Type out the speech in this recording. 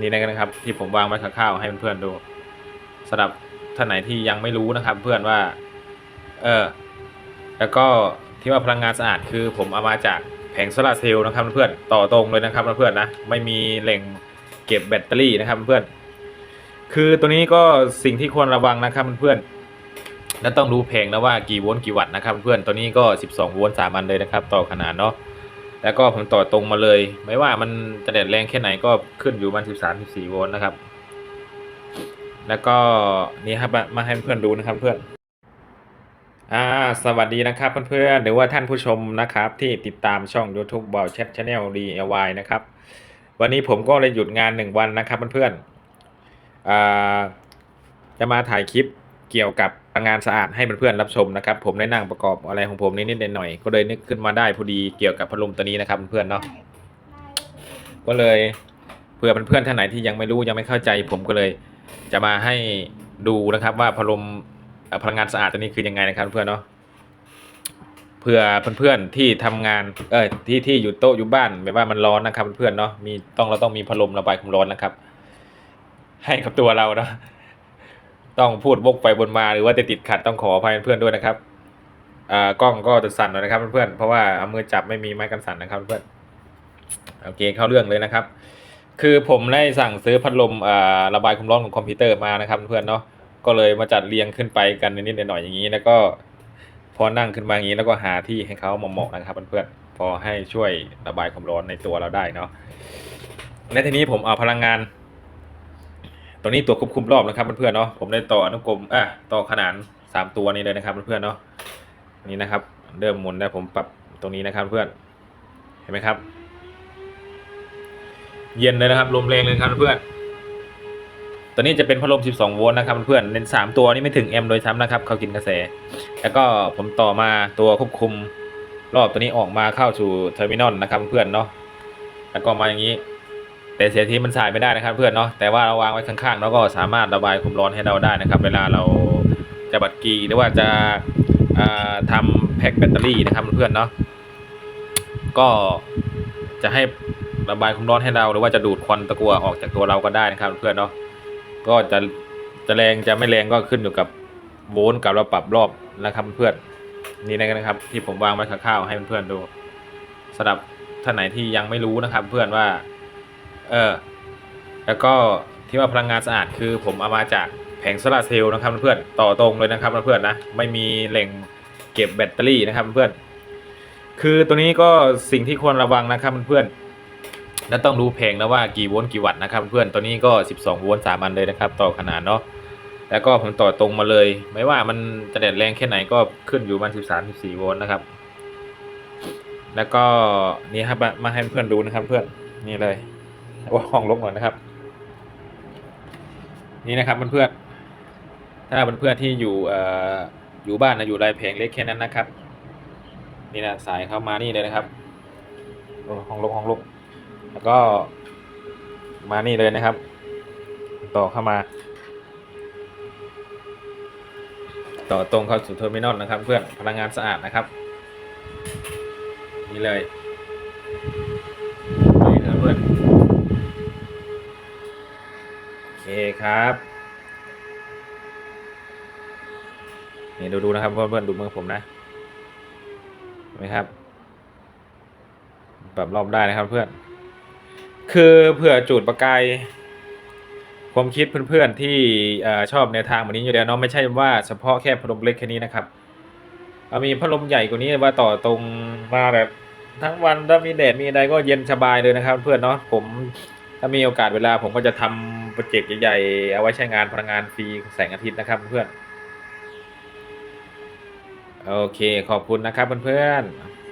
นี่นะครับ ที่ผมวางไว้คร่าวๆให้เพื่อนๆดูสำหรับท่านไหนที่ยังไม่รู้นะครับ เพื่อนว่า เออแล้วก็ที่ว่าพลังงานสะอาดคือ ผมเอามาจากแผงโซลาร์เซลล์นะครับเพื่อนต่อตรงเลยนะครับเพื่อนนะไม่มีแหล่งเก็บแบตเตอรี่นะครับเพื่อนคือตัวนี้ก็สิ่งที่ควรระวังนะครับเพื่อนและต้องดูแผงนะว่ากี่โวลต์กี่วัตต์นะครับเพื่อนตัวนี้ก็ 12 โวลต์สามอันเลยนะครับ ต่อขนาดเนาะ แล้วก็ผมต่อตรงมาเลย ไม่ว่ามันจะแดดแรงแค่ไหนก็ขึ้นอยู่มัน13 14โวลต์นะครับ แล้วก็นี่ครับมาให้เพื่อนดูนะครับเพื่อนอ่าสวัสดีนะครับเพื่อนๆหรือว่าท่านผู้ชมนะครับ ที่ติดตามช่อง YouTube บอลแชทชาแนล DIY นะครับ วันนี้ผมก็เลยหยุดงานหนึ่งวันนะครับเพื่อนๆจะมาถ่ายคลิปเกี่ยวกับ พลังงานสะอาดให้เพื่อนๆรับชมนะครับ ผมได้นั่งประกอบอะไรของผมนิดๆหน่อยๆก็เลยนึกขึ้นมาได้พอดีเกี่ยวกับพัดลมตัวนี้นะครับเพื่อนๆเนาะก็เลยเผื่อเพื่อนๆท่านไหนที่ยังไม่รู้ยังไม่เข้าใจ ผมก็เลยจะมาให้ดูนะครับว่าพัดลมพลังงานสะอาดตัวนี้คือยังไงนะครับเพื่อนเนาะเพื่อเพื่อนๆที่ทำงานเออที่ที่อยู่โต๊ะอยู่บ้านแบบว่ามันร้อนนะครับเพื่อนๆเนาะมีต้องเราต้องมีพัดลมระบายความร้อนนะครับ ให้กับตัวเราเนาะ ต้องพูดวกไปบนมาหรือว่าจะติดขัดต้องขออภัยเพื่อนด้วยนะครับอ่ากล้องก็จะสั่นหน่อยนะครับเพื่อนๆเพราะว่าเอามือจับไม่มีไม้กันสั่นนะครับเพื่อนโอเคเข้าเรื่องเลยนะครับ คือผมได้สั่งซื้อพัดลมอ่าระบายความร้อนของคอมพิวเตอร์มานะครับเพื่อนเนาะก็เลยมาจัดเรียงขึ้นไปกันนิดๆหน่อยๆอย่างนี้ แล้วก็พอนั่งขึ้นมาอย่างนี้แล้วก็หาที่ให้เขาเหมาะๆนะครับเพื่อนๆพอให้ช่วยระบายความร้อนในตัวเราได้เนาะและทีนี้ผมเอาพลังงาน ตัวนี้ตัวควบคุมรอบนะครับเพื่อนๆเนาะผมได้ต่ออนุกรมอะต่อขนานสามตัวนี้เลยนะครับเพื่อนๆเนาะนี่นะครับ เริ่มหมุนแล้วผมปรับตรงนี้นะครับเพื่อนเห็นไหมครับ เย็นเลยนะครับลมแรงเลยครับเพื่อนตัวนี้จะเป็นพัดลม 12 โวลต์นะครับเพื่อนเน้น3ตัวนี้ไม่ถึงแอมป์โดยซ้ำนะครับ เขากินกระแส แล้วก็ผมต่อมาตัวควบคุมรอบตัวนี้ออกมาเข้าสู่เทอร์มินอลนะครับเพื่อนเนาะแล้วก็มาอย่างนี้ แต่เสียทีมันสายไม่ได้นะครับเพื่อนเนาะแต่ว่าเราวางไว้ข้างๆแล้วก็สามารถระบายความร้อนให้เราได้นะครับ เวลาเราจะบัดกีหรือว่าจะทำแพ็คแบตเตอรี่นะครับเพื่อนเนาะก็จะให้ระบายความร้อนให้เราหรือว่าจะดูดควันตะกัวออกจากตัวเราก็ได้นะครับ เพื่อนเนาะก็จะจะแรงจะไม่แรงก็ขึ้นอยู่กับโวลต์กับเราปรับรอบนะครับเพื่อนนี่นะครับ ที่ผมวางไว้คร่าวๆให้เพื่อนๆดูสำหรับท่านไหนที่ยังไม่รู้นะครับ เพื่อนว่า เออ แล้วก็ที่ว่าพลังงานสะอาดคือ ผมเอามาจากแผงโซลาร์เซลล์นะครับเพื่อนต่อตรงเลยนะครับเพื่อนนะไม่มีแหล่งเก็บแบตเตอรี่นะครับเพื่อนคือตัวนี้ก็สิ่งที่ควรระวังนะครับเพื่อนแล้วต้องดูแผงนะว่ากี่โวลต์กี่วัตต์นะครับเพื่อนตัวนี้ก็ 12 โวลต์สามอันเลยนะครับ ต่อขนาดเนาะแล้วก็ผมต่อตรงมาเลย ไม่ว่ามันจะแดดแรงแค่ไหนก็ขึ้นอยู่มัน 13 14 โวลต์นะครับ แล้วก็นี่ครับมาให้เพื่อนดูนะครับเพื่อนนี่เลย ว่าห้องลบหน่อยนะครับ นี่นะครับเพื่อนๆถ้าเพื่อนๆที่อยู่เอ่ออยู่บ้านนะอยู่ไรแผงเล็กแค่นั้นนะครับ นี่นะสายเข้ามานี่เลยนะครับห้องลบห้องลบแล้วก็มานี่เลยนะครับ ต่อเข้ามา ต่อตรงเข้าสู่เทอร์มินอลนะครับ เพื่อนพลังงานสะอาดนะครับ นี่เลยนี่นะครับเพื่อนโอ เคครับ นี่ดูดูนะครับเพื่อนๆดูมือผมนะเห็นไหมครับ ปรับรอบได้นะครับเพื่อน คือเผื่อจูดประกายความคิดเพื่อนๆที่อชอบในวทางแบบนี้อยู่แล้วเนาะไม่ใช่ว่าเฉพาะแค่พัดลมเล็กแค่นี้นะครับเอามีพัดลมใหญ่กว่านี้ว่าต่อตรงมาแบบทั้งวันถ้ามีแดดมีอะไรก็เย็นสบายเลยนะครับ เพื่อนเนาะผม ถ้ามีโอกาสเวลาผมก็จะทำโปรเจกต์ใหญ่ๆ เอาไว้ใช้งานพลังงานฟรีแสงอาทิตย์นะครับเพื่อน โอเคขอบคุณนะครับเพื่อนๆ